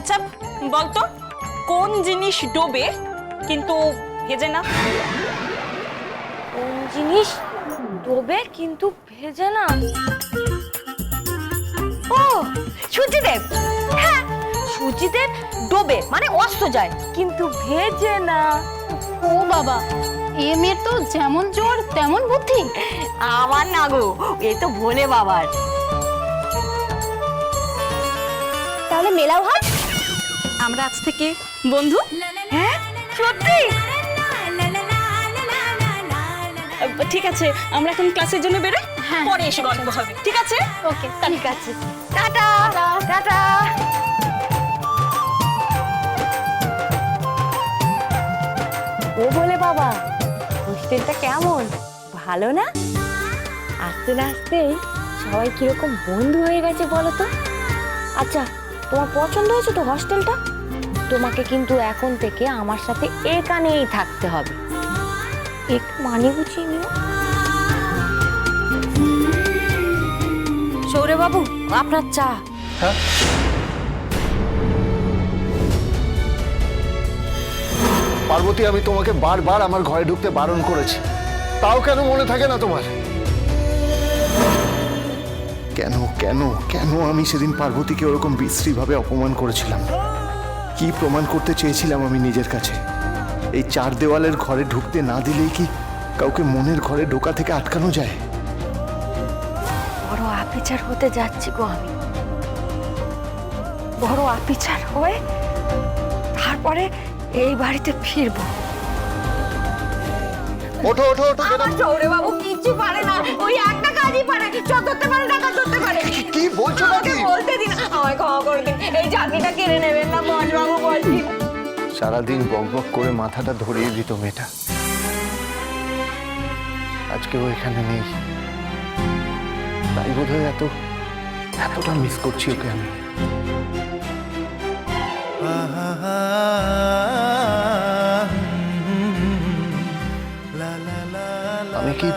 আচ্ছা বলতো কোন জিনিস ডোবে কিন্তু ভেজে না? কোন জিনিস ডোবে কিন্তু ভেজে না? ও সূর্যদেব। হ্যাঁ সূর্যদেব ডোবে মানে অস্ত যায় কিন্তু ভেজে না। ও বাবা এ মেয়ের তো যেমন জোর তেমন বুদ্ধি। আমার না গো এ তো ভোলে বাবার। তাহলে মেলাও হয়? আমরা আজ থেকে বন্ধু? হ্যাঁ? সত্যি? ঠিক আছে আমরা এখন ক্লাসের জন্য বেরোই? হ্যাঁ। পরে এসে গল্প হবে। ঠিক আছে? ওকে ঠিক আছে। টাটা। টাটা। ও বলে বাবা হোস্টেলটা কেমন? ভালো না? আসতে না আস্তেই সবাই কীরকম বন্ধু হয়ে গেছে বলো তো? আচ্ছা তোমার পছন্দ হয়েছে তো হস্টেলটা? তোমাকে কিন্তু এখন থেকে আমার সাথে এখানেই থাকতে হবে। একটু মানি আপনার চা। পার্বতী, আমি তোমাকে বারবার আমার ঘরে ঢুকতে বারণ করেছি। তাও কেন মনে থাকে না তোমার? কেন কেন কেন আমি সেদিন পার্বতীকে ওরকম বিশ্রীভাবে অপমান করেছিলাম? কি প্রমাণ করতে চেয়েছিলাম আমি নিজের কাছে? এই চার দেওয়ালের ঘরে ঢুকতে না দিলেই কি কাউকে মনের ঘরে ঢোকা থেকে আটকানো যায়? বড় আপিচার হতে যাচ্ছি গো আমি। বড় আপিচার হয়ে তারপরে এই বাড়িতে ফিরবো। ওঠো ওঠো ওঠো বেরো। চৌরে বাবু কিচ্ছু পারে না। ওই একটা কাজই পারে চোর সারাদিন বক বক করে মাথাটা ধরিয়ে দিত মেয়েটা। আজকে ও এখানে নেই। তাই বোধহয় এত, এতটা মিস করছি ওকে আমি। আমি কি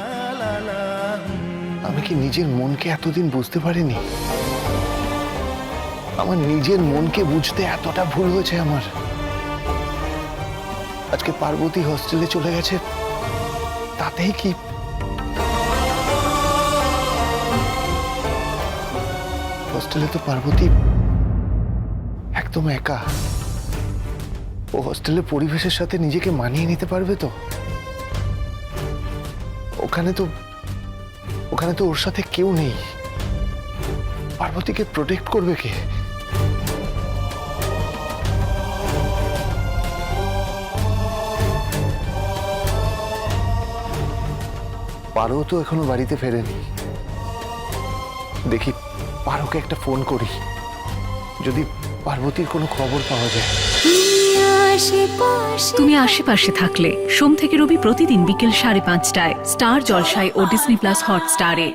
আমি কি নিজের মনকে এতদিন বুঝতে পারিনি? আমার নিজের মনকে বুঝতে এতটা ভুল হয়েছে আমার। আজকে পার্বতী হোস্টেলে চলে গেছে। তাতেই কি? হোস্টেলে তো পার্বতী একদম একা। ও হোস্টেলের পরিবেশের সাথে নিজেকে মানিয়ে নিতে পারবে তো? ওখানে তো ওখানে তো ওর সাথে কেউ নেই। পার্বতীকে প্রোটেক্ট করবে কে? পারো তো এখনও বাড়িতে ফেরেনি। দেখি পারোকে একটা ফোন করি, যদি পার্বতীর কোনো খবর পাওয়া যায়। তুমি আশেপাশে থাকলে সোম থেকে রবি প্রতিদিন বিকেল সাড়ে পাঁচটায় স্টার জলসায় ও ডিসনি প্লাস হটস্টারে।